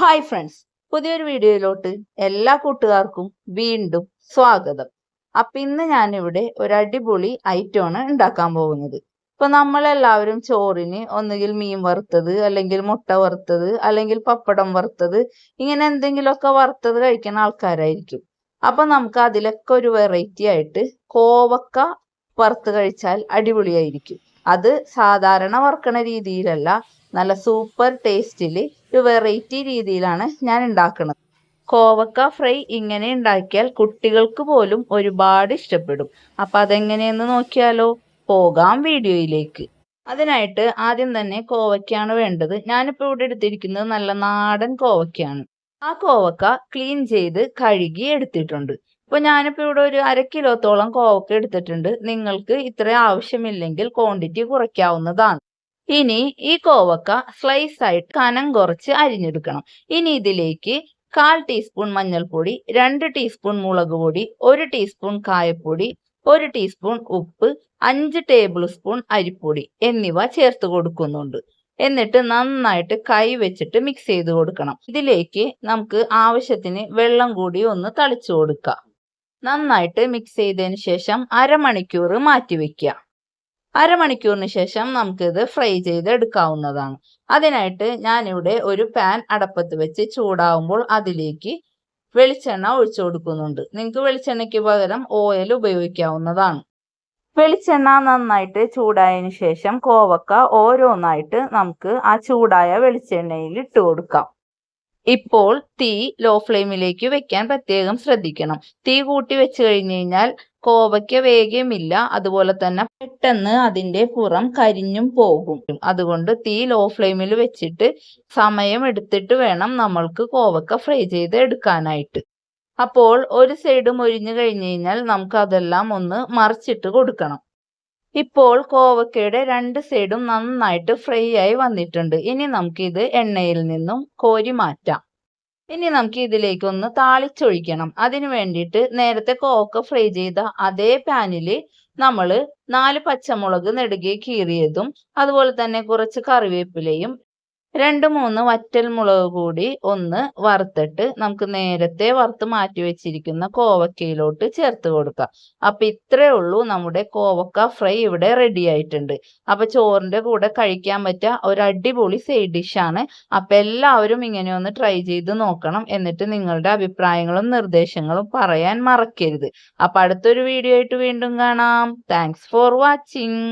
Hi friends പുതിയൊരു വീഡിയോയിലോട്ട് എല്ലാ കൂട്ടുകാർക്കും വീണ്ടും സ്വാഗതം. അപ്പൊ ഇന്ന് ഞാനിവിടെ ഒരു അടിപൊളി ഐറ്റമാണ് ഉണ്ടാക്കാൻ പോകുന്നത്. ഇപ്പൊ നമ്മളെല്ലാവരും ചോറിന് ഒന്നുകിൽ മീൻ വറുത്തത് അല്ലെങ്കിൽ മുട്ട വറുത്തത് അല്ലെങ്കിൽ പപ്പടം വറുത്തത് ഇങ്ങനെ എന്തെങ്കിലുമൊക്കെ വറുത്തത് കഴിക്കുന്ന ആൾക്കാരായിരിക്കും. അപ്പൊ നമുക്ക് അതിലൊക്കെ ഒരു വെറൈറ്റി ആയിട്ട് കോവക്ക വറുത്ത് കഴിച്ചാൽ അടിപൊളിയായിരിക്കും. അത് സാധാരണ വറുക്കണ രീതിയിലല്ല നല്ല സൂപ്പർ ടേസ്റ്റിൽ ഒരു വെറൈറ്റി രീതിയിലാണ് ഞാൻ ഉണ്ടാക്കുന്നത് കോവക്ക ഫ്രൈ ഇങ്ങനെ ഉണ്ടാക്കിയാൽ കുട്ടികൾക്ക് പോലും ഒരുപാട് ഇഷ്ടപ്പെടും. അപ്പൊ അതെങ്ങനെയെന്ന് നോക്കിയാലോ? പോകാം വീഡിയോയിലേക്ക്. അതിനായിട്ട് ആദ്യം തന്നെ കോവയ്ക്കാണ് വേണ്ടത്. ഞാനിപ്പോൾ ഇവിടെ എടുത്തിരിക്കുന്നത് നല്ല നാടൻ കോവയ്ക്കാണ് ആ കോവക്ക ക്ലീൻ ചെയ്ത് കഴുകി എടുത്തിട്ടുണ്ട്. ഇപ്പൊ ഞാനിപ്പോ ഇവിടെ ഒരു അര കിലോത്തോളം കോവക്ക എടുത്തിട്ടുണ്ട്. നിങ്ങൾക്ക് ഇത്ര ആവശ്യമില്ലെങ്കിൽ ക്വാണ്ടിറ്റി കുറയ്ക്കാവുന്നതാണ്. ഇനി ഈ കോവക്ക സ്ലൈസ് ആയിട്ട് കനം കുറച്ച് അരിഞ്ഞെടുക്കണം. ഇനി ഇതിലേക്ക് കാൽ ടീസ്പൂൺ മഞ്ഞൾപ്പൊടി രണ്ട് ടീസ്പൂൺ മുളക് പൊടി ഒരു ടീസ്പൂൺ കായപ്പൊടി ഒരു ടീസ്പൂൺ ഉപ്പ് അഞ്ച് ടേബിൾ സ്പൂൺ അരിപ്പൊടി എന്നിവ ചേർത്ത് കൊടുക്കുന്നുണ്ട്. എന്നിട്ട് നന്നായിട്ട് കൈ വെച്ചിട്ട് മിക്സ് ചെയ്ത് കൊടുക്കണം. ഇതിലേക്ക് നമുക്ക് ആവശ്യത്തിന് വെള്ളം കൂടി ഒന്ന് തളിച്ചു കൊടുക്കാം. നന്നായിട്ട് മിക്സ് ചെയ്തതിന് ശേഷം അരമണിക്കൂർ മാറ്റി വെക്കുക. അരമണിക്കൂറിന് ശേഷം നമുക്കിത് ഫ്രൈ ചെയ്ത് എടുക്കാവുന്നതാണ് അതിനായിട്ട് ഞാനിവിടെ ഒരു പാൻ അടപ്പത്ത് വെച്ച് ചൂടാവുമ്പോൾ അതിലേക്ക് വെളിച്ചെണ്ണ ഒഴിച്ചു കൊടുക്കുന്നുണ്ട്. നിങ്ങൾക്ക് വെളിച്ചെണ്ണയ്ക്ക് പകരം ഓയിൽ ഉപയോഗിക്കാവുന്നതാണ്. വെളിച്ചെണ്ണ നന്നായിട്ട് ചൂടായതിന് ശേഷം കോവക്ക ഓരോന്നായിട്ട് നമുക്ക് ആ ചൂടായ വെളിച്ചെണ്ണയിൽ ഇട്ട് കൊടുക്കാം. ഇപ്പോൾ തീ ലോ ഫ്ലെയിമിലേക്ക് വെക്കാൻ പ്രത്യേകം ശ്രദ്ധിക്കണം. തീ കൂട്ടി വെച്ച് കഴിഞ്ഞു കഴിഞ്ഞാൽ കോവയ്ക്ക വേഗമില്ല. അതുപോലെ തന്നെ പെട്ടെന്ന് അതിന്റെ പുറം കരിഞ്ഞും പോകും. അതുകൊണ്ട് തീ ലോ ഫ്ലെയിമിൽ വെച്ചിട്ട് സമയം എടുത്തിട്ട് വേണം നമ്മൾക്ക് കോവക്ക ഫ്രൈ ചെയ്ത് എടുക്കാനായിട്ട്. അപ്പോൾ ഒരു സൈഡ് മൊരിഞ്ഞു കഴിഞ്ഞു കഴിഞ്ഞാൽ നമുക്ക് അതെല്ലാം ഒന്ന് മറിച്ചിട്ട് കൊടുക്കണം. ഇപ്പോൾ കോവക്കയുടെ രണ്ട് സൈഡും നന്നായിട്ട് ഫ്രൈ ആയി വന്നിട്ടുണ്ട്. ഇനി നമുക്കിത് എണ്ണയിൽ നിന്നും കോരി മാറ്റാം. ഇനി നമുക്ക് ഇതിലേക്ക് ഒന്ന് താളിച്ചൊഴിക്കണം. അതിനു വേണ്ടിയിട്ട് നേരത്തെ കോവക്ക ഫ്രൈ ചെയ്ത അതേ പാനിൽ നമ്മൾ നാല് പച്ചമുളക് നെടുകെ കീറിയതും അതുപോലെ തന്നെ കുറച്ച് കറിവേപ്പിലയും രണ്ട് മൂന്ന് വറ്റൽ മുളക് കൂടി ഒന്ന് വറുത്തിട്ട് നമുക്ക് നേരത്തെ വറുത്ത് മാറ്റി വെച്ചിരിക്കുന്ന കോവക്കയിലോട്ട് ചേർത്ത് കൊടുക്കാം. അപ്പൊ ഇത്രേ ഉള്ളൂ നമ്മുടെ കോവക്ക ഫ്രൈ ഇവിടെ റെഡി ആയിട്ടുണ്ട്. അപ്പൊ ചോറിന്റെ കൂടെ കഴിക്കാൻ പറ്റിയ ഒരു അടിപൊളി സൈഡ് ഡിഷാണ് അപ്പൊ എല്ലാവരും ഇങ്ങനെ ഒന്ന് ട്രൈ ചെയ്ത് നോക്കണം എന്നിട്ട് നിങ്ങളുടെ അഭിപ്രായങ്ങളും നിർദ്ദേശങ്ങളും പറയാൻ മറക്കരുത്. അപ്പൊ അടുത്തൊരു വീഡിയോ ആയിട്ട് വീണ്ടും കാണാം. Thanks for watching